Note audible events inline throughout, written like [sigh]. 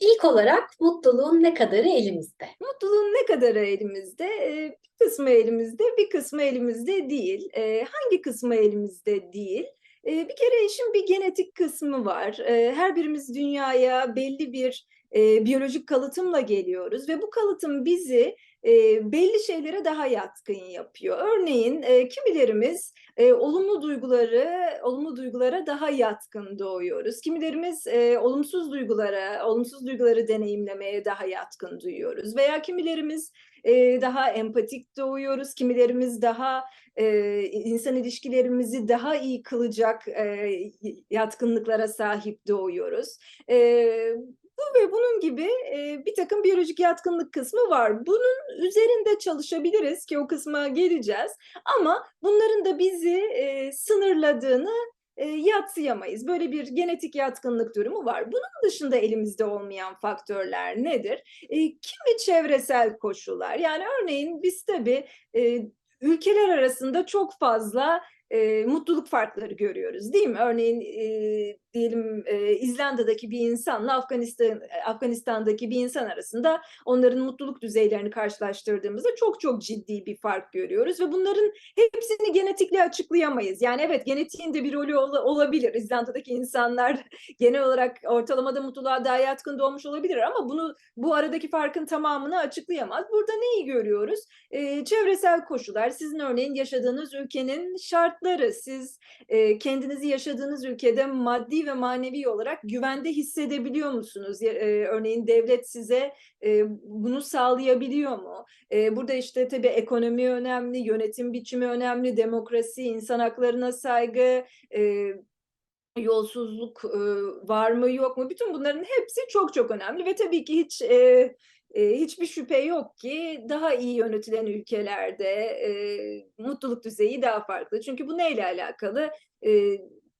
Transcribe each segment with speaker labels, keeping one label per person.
Speaker 1: İlk olarak mutluluğun ne kadarı elimizde?
Speaker 2: Mutluluğun ne kadarı elimizde? Ee, bir kısmı elimizde, bir kısmı elimizde değil. Ee, hangi kısmı elimizde değil? Ee, bir kere işin bir genetik kısmı var. Her birimiz dünyaya belli bir e, biyolojik kalıtımla geliyoruz ve bu kalıtım bizi e, belli şeylere daha yatkın yapıyor. Örneğin e, kimilerimiz e, olumlu duyguları, olumlu duygulara daha yatkın doğuyoruz. Kimilerimiz e, olumsuz duygulara, olumsuz duyguları deneyimlemeye daha yatkın duyuyoruz. Veya kimilerimiz e, daha empatik doğuyoruz, kimilerimiz daha e, insan ilişkilerimizi daha iyi kılacak e, yatkınlıklara sahip doğuyoruz. E, bu ve bunun gibi e, bir takım biyolojik yatkınlık kısmı var. Bunun üzerinde çalışabiliriz ki o kısma geleceğiz. Ama bunların da bizi e, sınırladığını e, yatsıyamayız. Böyle bir genetik yatkınlık durumu var. Bunun dışında elimizde olmayan faktörler nedir? E, kimi çevresel koşullar. Yani örneğin biz tabii e, ülkeler arasında çok fazla e, mutluluk farkları görüyoruz değil mi? Örneğin e, diyelim e, İzlanda'daki bir insanla Afganistan Afganistan'daki bir insan arasında onların mutluluk düzeylerini karşılaştırdığımızda çok çok ciddi bir fark görüyoruz ve bunların hepsini genetikle açıklayamayız. Yani evet genetiğin de bir rolü ol- olabilir. İzlanda'daki insanlar [laughs] genel olarak ortalamada mutluluğa daha yatkın doğmuş olabilir ama bunu bu aradaki farkın tamamını açıklayamaz. Burada neyi görüyoruz? Ee, çevresel koşullar, sizin örneğin yaşadığınız ülkenin şartları, siz e, kendinizi yaşadığınız ülkede maddi ve manevi olarak güvende hissedebiliyor musunuz? E, örneğin devlet size e, bunu sağlayabiliyor mu? E, burada işte tabii ekonomi önemli, yönetim biçimi önemli, demokrasi, insan haklarına saygı, e, yolsuzluk e, var mı yok mu? Bütün bunların hepsi çok çok önemli ve tabii ki hiç e, hiçbir şüphe yok ki daha iyi yönetilen ülkelerde e, mutluluk düzeyi daha farklı. Çünkü bu neyle alakalı? E,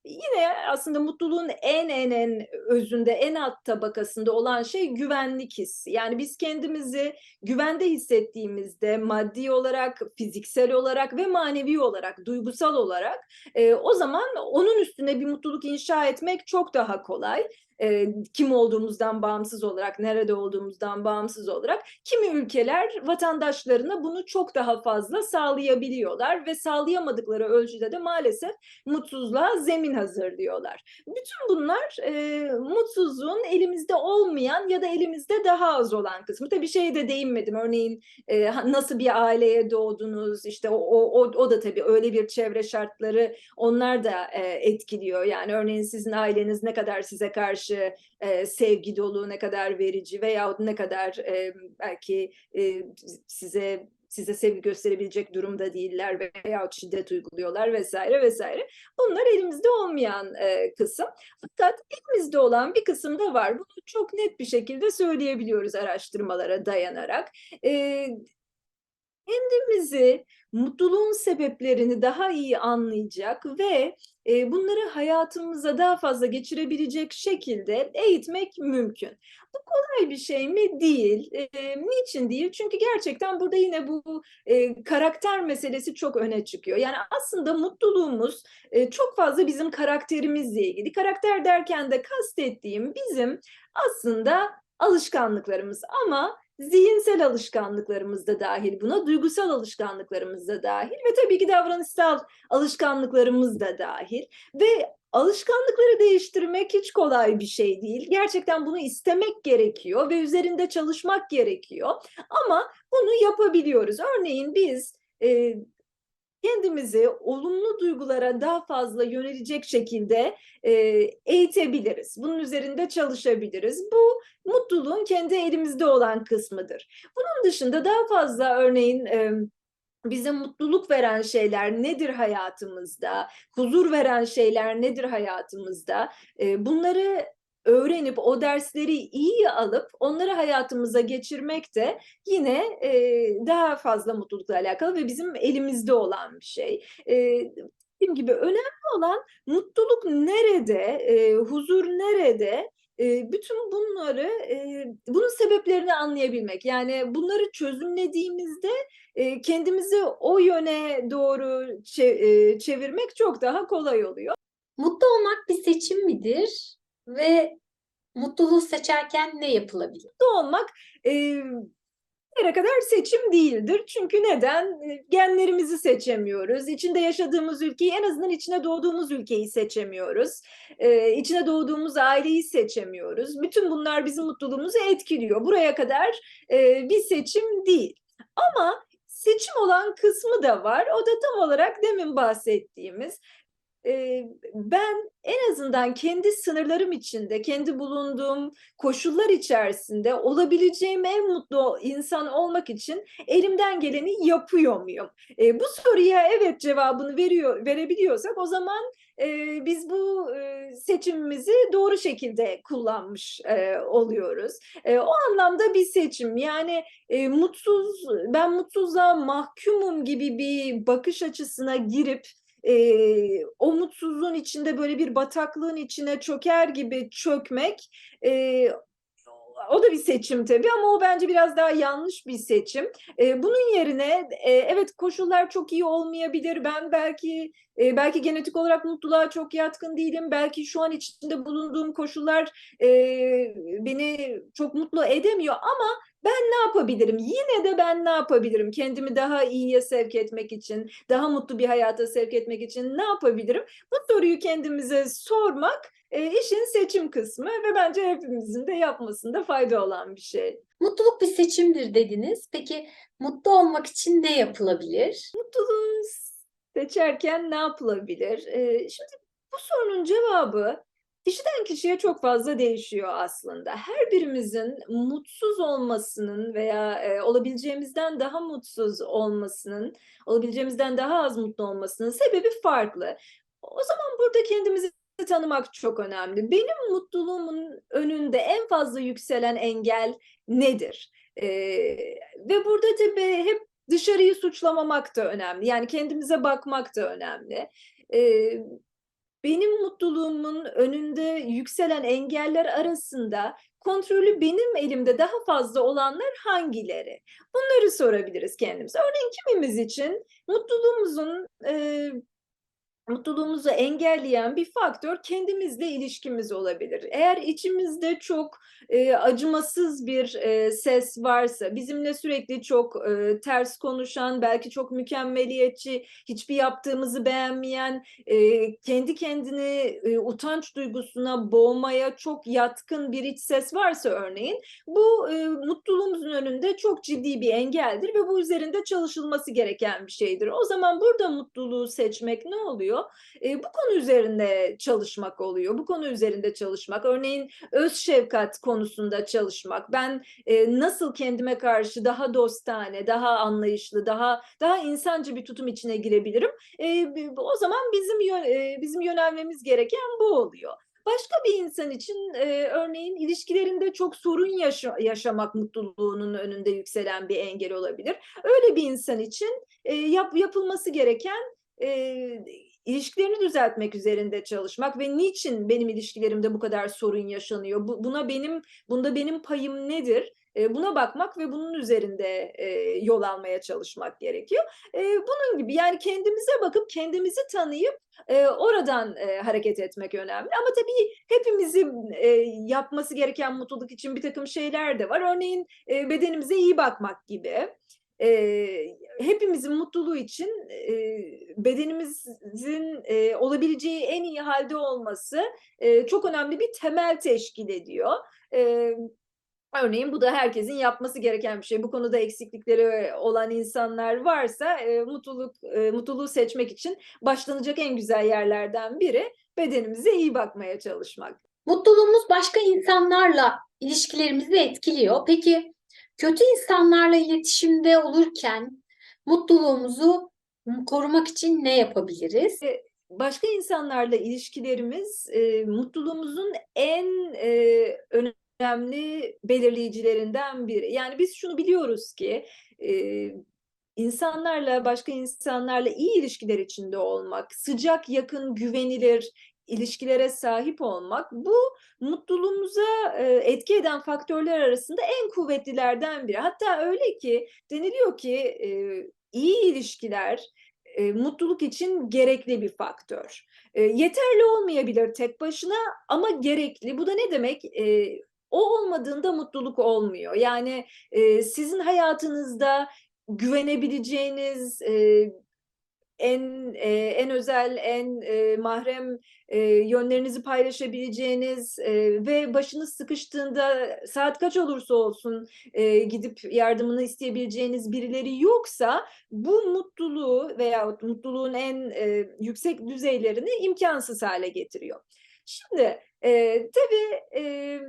Speaker 2: yine aslında mutluluğun en en en özünde, en alt tabakasında olan şey güvenlik hissi. Yani biz kendimizi güvende hissettiğimizde maddi olarak, fiziksel olarak ve manevi olarak, duygusal olarak e, o zaman onun üstüne bir mutluluk inşa etmek çok daha kolay. E, kim olduğumuzdan bağımsız olarak, nerede olduğumuzdan bağımsız olarak kimi ülkeler vatandaşlarına bunu çok daha fazla sağlayabiliyorlar ve sağlayamadıkları ölçüde de maalesef mutsuzluğa zemin hazırlıyorlar. Bütün bunlar e, mutsuzluğun elimizde olmayan ya da elimizde daha az olan kısmı. Tabii şeye de değinmedim. Örneğin e, nasıl bir aileye doğdunuz? İşte o, o, o da tabii öyle bir çevre şartları onlar da e, etkiliyor. Yani örneğin sizin aileniz ne kadar size karşı e, sevgi dolu, ne kadar verici veyahut ne kadar e, belki e, size size sevgi gösterebilecek durumda değiller veyahut şiddet uyguluyorlar vesaire vesaire. Bunlar elimizde olmayan e, kısım. Fakat elimizde olan bir kısım da var. Bunu çok net bir şekilde söyleyebiliyoruz araştırmalara dayanarak. E, kendimizi mutluluğun sebeplerini daha iyi anlayacak ve bunları hayatımıza daha fazla geçirebilecek şekilde eğitmek mümkün. Bu kolay bir şey mi? Değil. Niçin değil? Çünkü gerçekten burada yine bu karakter meselesi çok öne çıkıyor. Yani aslında mutluluğumuz çok fazla bizim karakterimizle ilgili. Karakter derken de kastettiğim bizim aslında alışkanlıklarımız ama zihinsel alışkanlıklarımız da dahil buna, duygusal alışkanlıklarımız da dahil ve tabii ki davranışsal alışkanlıklarımız da dahil ve alışkanlıkları değiştirmek hiç kolay bir şey değil. Gerçekten bunu istemek gerekiyor ve üzerinde çalışmak gerekiyor. Ama bunu yapabiliyoruz. Örneğin biz e, kendimizi olumlu duygulara daha fazla yönelecek şekilde e, eğitebiliriz. Bunun üzerinde çalışabiliriz. Bu mutluluğun kendi elimizde olan kısmıdır. Bunun dışında daha fazla örneğin e, bize mutluluk veren şeyler nedir hayatımızda? Huzur veren şeyler nedir hayatımızda? E, bunları öğrenip o dersleri iyi alıp onları hayatımıza geçirmek de yine e, daha fazla mutlulukla alakalı ve bizim elimizde olan bir şey. E, dediğim gibi önemli olan mutluluk nerede, e, huzur nerede? Bütün bunları, bunun sebeplerini anlayabilmek. Yani bunları çözümlediğimizde kendimizi o yöne doğru çe- çevirmek çok daha kolay oluyor.
Speaker 1: Mutlu olmak bir seçim midir? Ve Mutluluğu seçerken ne yapılabilir?
Speaker 2: mutlu olmak e, yere kadar seçim değildir. Çünkü neden? Genlerimizi seçemiyoruz. İçinde yaşadığımız ülkeyi, en azından içine doğduğumuz ülkeyi seçemiyoruz. E, içine doğduğumuz aileyi seçemiyoruz. Bütün bunlar bizim mutluluğumuzu etkiliyor. Buraya kadar e, bir seçim değil. Ama seçim olan kısmı da var. O da tam olarak demin bahsettiğimiz ben en azından kendi sınırlarım içinde, kendi bulunduğum koşullar içerisinde olabileceğim en mutlu insan olmak için elimden geleni yapıyor muyum? Bu soruya evet cevabını veriyor verebiliyorsak o zaman biz bu seçimimizi doğru şekilde kullanmış oluyoruz. O anlamda bir seçim yani mutsuz ben mutsuzluğa mahkumum gibi bir bakış açısına girip e, o mutsuzluğun içinde böyle bir bataklığın içine çöker gibi çökmek e, o da bir seçim tabii ama o bence biraz daha yanlış bir seçim. E, bunun yerine e, evet koşullar çok iyi olmayabilir. Ben belki e, belki genetik olarak mutluluğa çok yatkın değilim. Belki şu an içinde bulunduğum koşullar e, beni çok mutlu edemiyor ama ben ne yapabilirim? Yine de ben ne yapabilirim? Kendimi daha iyiye sevk etmek için, daha mutlu bir hayata sevk etmek için ne yapabilirim? Bu soruyu kendimize sormak e, işin seçim kısmı ve bence hepimizin de yapmasında fayda olan bir şey.
Speaker 1: Mutluluk bir seçimdir dediniz. Peki mutlu olmak için ne yapılabilir?
Speaker 2: Mutluluğu seçerken ne yapılabilir? Şimdi bu sorunun cevabı kişiden kişiye çok fazla değişiyor aslında. Her birimizin mutsuz olmasının veya olabileceğimizden daha mutsuz olmasının, olabileceğimizden daha az mutlu olmasının sebebi farklı. O zaman burada kendimizi tanımak çok önemli. Benim mutluluğumun önünde en fazla yükselen engel nedir? Ee, ve burada tabii hep dışarıyı suçlamamak da önemli. Yani kendimize bakmak da önemli. Ee, benim mutluluğumun önünde yükselen engeller arasında kontrolü benim elimde daha fazla olanlar hangileri? Bunları sorabiliriz kendimize. Örneğin kimimiz için mutluluğumuzun e, mutluluğumuzu engelleyen bir faktör kendimizle ilişkimiz olabilir. Eğer içimizde çok e, acımasız bir e, ses varsa, bizimle sürekli çok e, ters konuşan, belki çok mükemmeliyetçi, hiçbir yaptığımızı beğenmeyen, e, kendi kendini e, utanç duygusuna boğmaya çok yatkın bir iç ses varsa örneğin, bu e, mutluluğumuzun önünde çok ciddi bir engeldir ve bu üzerinde çalışılması gereken bir şeydir. O zaman burada mutluluğu seçmek ne oluyor? E, bu konu üzerinde çalışmak oluyor. Bu konu üzerinde çalışmak. Örneğin öz şefkat konusunda çalışmak. Ben e, nasıl kendime karşı daha dostane, daha anlayışlı, daha daha insancı bir tutum içine girebilirim? E, o zaman bizim yön, e, bizim yönelmemiz gereken bu oluyor. Başka bir insan için e, örneğin ilişkilerinde çok sorun yaşa yaşamak mutluluğunun önünde yükselen bir engel olabilir. Öyle bir insan için e, yap yapılması gereken e, ilişkilerini düzeltmek üzerinde çalışmak ve niçin benim ilişkilerimde bu kadar sorun yaşanıyor? Bu, buna benim bunda benim payım nedir? E, buna bakmak ve bunun üzerinde e, yol almaya çalışmak gerekiyor. E, bunun gibi yani kendimize bakıp kendimizi tanıyıp e, oradan e, hareket etmek önemli. Ama tabii hepimizin e, yapması gereken mutluluk için bir takım şeyler de var. Örneğin e, bedenimize iyi bakmak gibi e, hepimizin mutluluğu için e, bedenimizin e, olabileceği en iyi halde olması e, çok önemli bir temel teşkil ediyor. E, Örneğin bu da herkesin yapması gereken bir şey. Bu konuda eksiklikleri olan insanlar varsa e, mutluluk e, mutluluğu seçmek için başlanacak en güzel yerlerden biri bedenimize iyi bakmaya çalışmak.
Speaker 1: Mutluluğumuz başka insanlarla ilişkilerimizi etkiliyor. Peki kötü insanlarla iletişimde olurken mutluluğumuzu korumak için ne yapabiliriz?
Speaker 2: Başka insanlarla ilişkilerimiz e, mutluluğumuzun en e, önemli belirleyicilerinden biri. Yani biz şunu biliyoruz ki e, insanlarla, başka insanlarla iyi ilişkiler içinde olmak, sıcak, yakın, güvenilir ilişkilere sahip olmak bu mutluluğumuza e, etki eden faktörler arasında en kuvvetlilerden biri. Hatta öyle ki deniliyor ki e, iyi ilişkiler e, mutluluk için gerekli bir faktör. E, yeterli olmayabilir tek başına ama gerekli. Bu da ne demek? E, o olmadığında mutluluk olmuyor. Yani e, sizin hayatınızda güvenebileceğiniz e, en e, en özel, en e, mahrem e, yönlerinizi paylaşabileceğiniz e, ve başınız sıkıştığında saat kaç olursa olsun e, gidip yardımını isteyebileceğiniz birileri yoksa bu mutluluğu veya mutluluğun en e, yüksek düzeylerini imkansız hale getiriyor. Şimdi e, tabii e,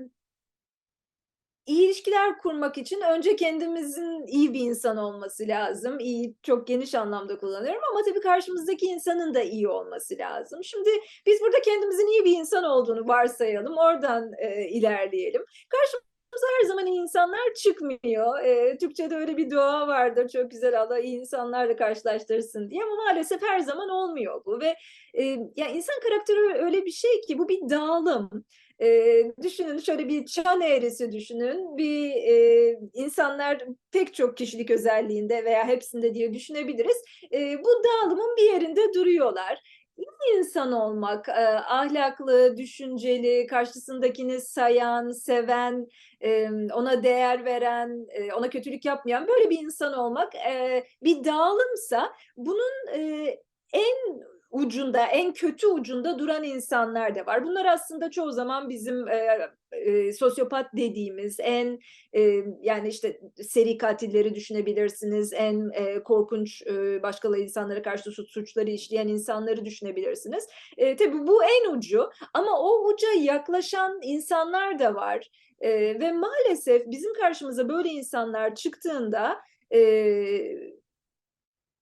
Speaker 2: iyi ilişkiler kurmak için önce kendimizin iyi bir insan olması lazım. İyi çok geniş anlamda kullanıyorum ama tabii karşımızdaki insanın da iyi olması lazım. Şimdi biz burada kendimizin iyi bir insan olduğunu varsayalım, oradan e, ilerleyelim. Karşımıza her zaman iyi insanlar çıkmıyor. E, Türkçe'de öyle bir dua vardır, çok güzel Allah iyi insanlarla karşılaştırsın diye ama maalesef her zaman olmuyor bu ve e, ya insan karakteri öyle bir şey ki bu bir dağılım. E, düşünün şöyle bir çan eğrisi düşünün. Bir e, insanlar pek çok kişilik özelliğinde veya hepsinde diye düşünebiliriz. E, bu dağılımın bir yerinde duruyorlar. İyi insan olmak, e, ahlaklı, düşünceli, karşısındakini sayan, seven, e, ona değer veren, e, ona kötülük yapmayan böyle bir insan olmak e, bir dağılımsa bunun e, en ucunda, en kötü ucunda duran insanlar da var. Bunlar aslında çoğu zaman bizim e, e, sosyopat dediğimiz en e, yani işte seri katilleri düşünebilirsiniz, en e, korkunç e, başkaları insanlara karşı suç, suçları işleyen insanları düşünebilirsiniz. E, tabii bu en ucu ama o uca yaklaşan insanlar da var. E, ve maalesef bizim karşımıza böyle insanlar çıktığında e,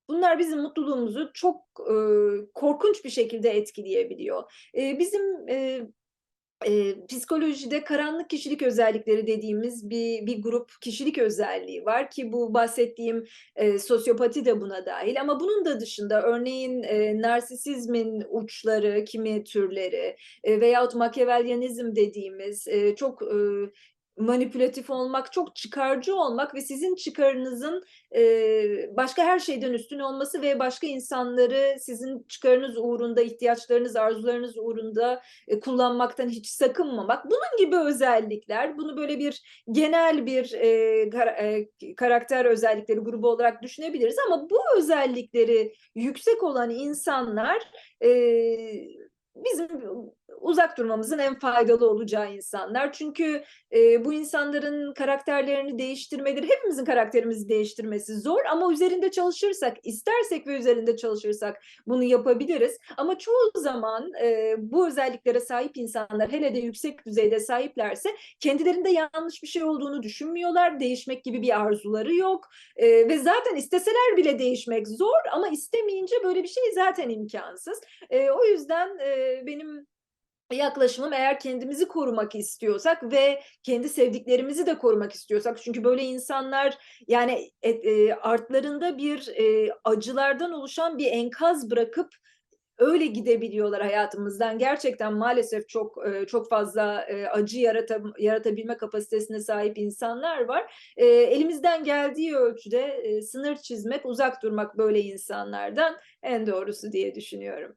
Speaker 2: Bunlar bizim mutluluğumuzu çok e, korkunç bir şekilde etkileyebiliyor. E, bizim e, e, psikolojide karanlık kişilik özellikleri dediğimiz bir, bir grup kişilik özelliği var ki bu bahsettiğim e, sosyopati de buna dahil ama bunun da dışında örneğin e, narsisizmin uçları, kimi türleri e, veyahut makyavelyanizm dediğimiz e, çok e, manipülatif olmak, çok çıkarcı olmak ve sizin çıkarınızın e, başka her şeyden üstün olması ve başka insanları sizin çıkarınız uğrunda, ihtiyaçlarınız, arzularınız uğrunda e, kullanmaktan hiç sakınmamak. Bunun gibi özellikler, bunu böyle bir genel bir e, kar, e, karakter özellikleri grubu olarak düşünebiliriz ama bu özellikleri yüksek olan insanlar e, bizim uzak durmamızın en faydalı olacağı insanlar. Çünkü e, bu insanların karakterlerini değiştirmeleri, hepimizin karakterimizi değiştirmesi zor ama üzerinde çalışırsak, istersek ve üzerinde çalışırsak bunu yapabiliriz. Ama çoğu zaman e, bu özelliklere sahip insanlar, hele de yüksek düzeyde sahiplerse kendilerinde yanlış bir şey olduğunu düşünmüyorlar. Değişmek gibi bir arzuları yok. E, ve zaten isteseler bile değişmek zor ama istemeyince böyle bir şey zaten imkansız. E, o yüzden e, benim yaklaşımım eğer kendimizi korumak istiyorsak ve kendi sevdiklerimizi de korumak istiyorsak çünkü böyle insanlar yani e, e, artlarında bir e, acılardan oluşan bir enkaz bırakıp öyle gidebiliyorlar hayatımızdan. Gerçekten maalesef çok e, çok fazla e, acı yarata, yaratabilme kapasitesine sahip insanlar var. E, elimizden geldiği ölçüde sınır çizmek, uzak durmak böyle insanlardan en doğrusu diye düşünüyorum.